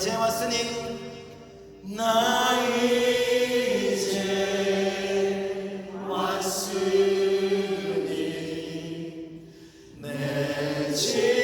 이제 왔으니 나 이제 왔으니 내 집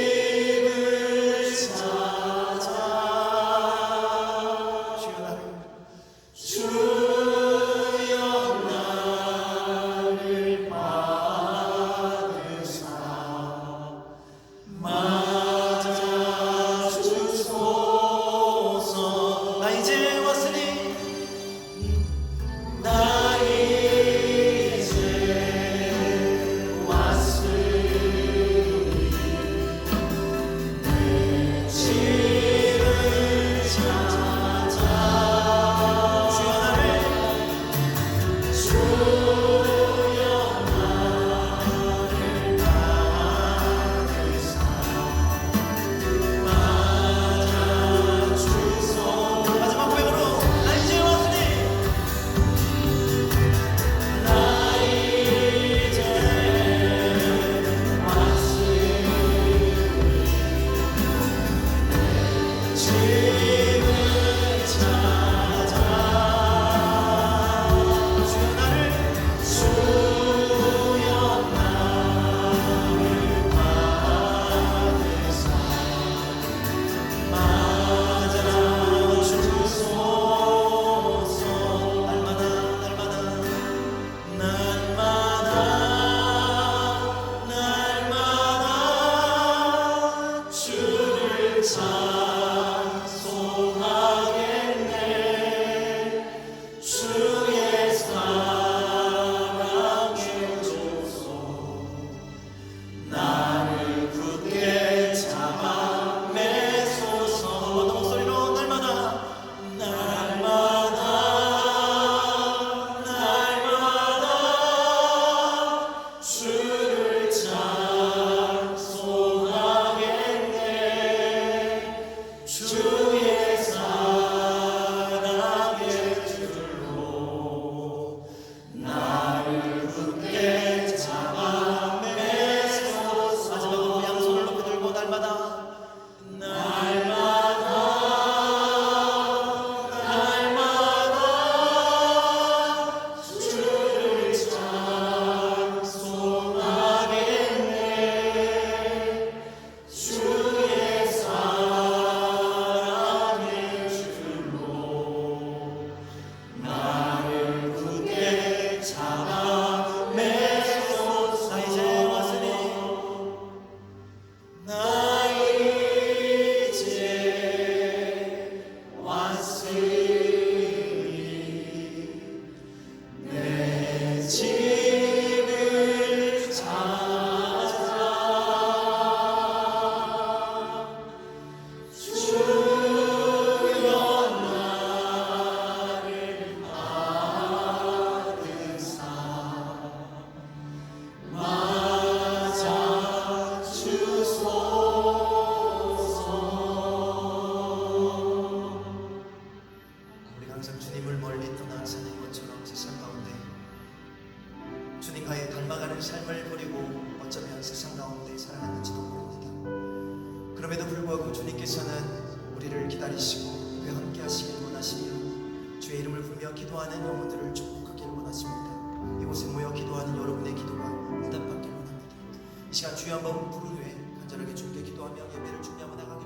주님과의 닮아가는 삶을 버리고 어쩌면 세상 가운데 살아갔는지도 모릅니다. 그럼에도 불구하고 주님께서는 우리를 기다리시고 그 함께 하시길 원하시며 주의 이름을 부르며 기도하는 영혼들을 축복하길 원하십니다. 이곳에 모여 기도하는 여러분의 기도가 응답받길 원합니다. 이 시간 주여 한번 부른 후에 간절하게 주님께 기도하며 예배를 나가길 원합니다.